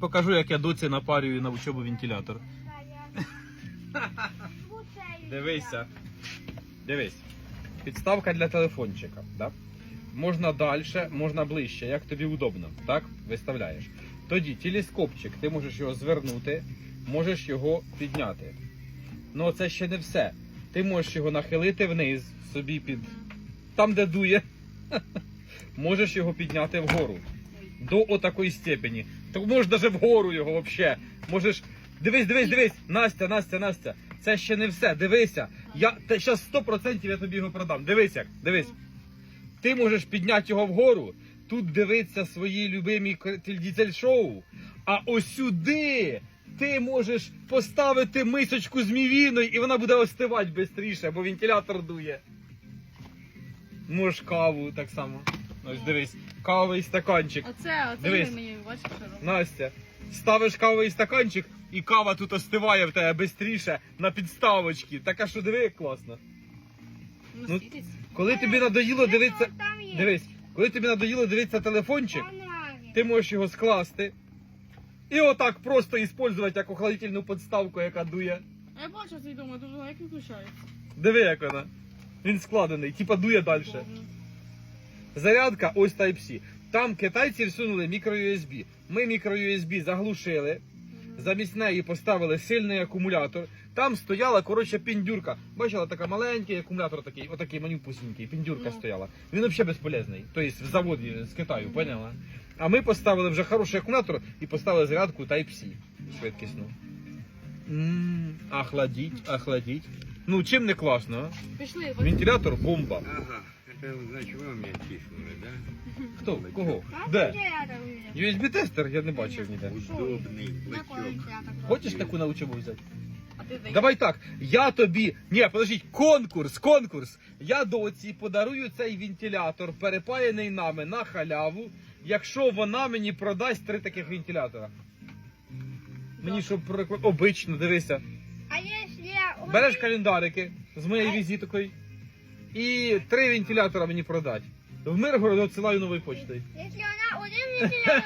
покажу, як я доці напарюю на учобу вентилятор. Дивися. Дивись. Підставка для телефончика. Да? Можна далі, можна ближче, як тобі удобно. Так? Виставляєш. Тоді телескопчик, ти можеш його звернути, можеш його підняти. Ну це ще не все. Ти можеш його нахилити вниз, собі під. Там, де дує. Можеш його підняти вгору. До отакої степені. Так можеш навіть вгору його взагалі. Можеш. Дивись, дивись, дивись. Настя, Настя, Настя. Це ще не все. Дивися. Я зараз 100% я тобі його продам. Дивись як, дивись. Ти можеш підняти його вгору, тут дивитися свої любимі дізель шоу. А ось сюди ти можеш поставити мисочку з мівіною і вона буде остивати швидше, бо вентилятор дує. Можеш каву так само. Ось дивись, кавовий стаканчик. Оце, оце Дивись. мені бачиш, що робить. Настя, ставиш кавовий стаканчик, і кава тут остиває в тебе швидше на підставочці. Така що диви, як класно. Ну, Ну. Коли тобі надоїло дивитися. Там є. Дивись, коли тобі надоїло дивитися телефончик, Банани. ти можеш його скласти. І отак просто використовувати як охладительну підставку, яка дує. А я бачу цей дома, дуже як виключається. Диви, як вона. Він складений, типа дує далі. Удобно. Зарядка ось Type-C. Там китайці всунули мікро-USB. Ми мікро-USB заглушили. Замість неї поставили сильний акумулятор. Там стояла, коротше, піндюрка. Бачила, така маленький акумулятор такий, отакий манюпусінький, піндюрка Ну. стояла. Він взагалі безполезний. Тобто в заводі з Китаю, поняла? А ми поставили вже хороший акумулятор і поставили зарядку Type-C швидкісну. М, Охладіть, охладіть. Ну, чим не класно, а? Пішли, Вентилятор бомба. Ага, это значит вы меня тиснули, да? Хто? Кого? А Де? де я там є? USB-тестер я не бачив ніде. Удобный На бачок. вентилятор. Хочеш таку на учебу взяти? А ти дай. Давай так, я тобі. Ні, подождіть, конкурс, конкурс. Я доці подарую цей вентилятор, перепаяний нами на халяву, якщо вона мені продасть три таких вентилятора. Мені щоб прикла- обично, дивися. А якщо я... Береш календарики з моєю візиткою і три вентилятора мені продать. В Миргород відсилаю новою почтою. Якщо вона один вентилятор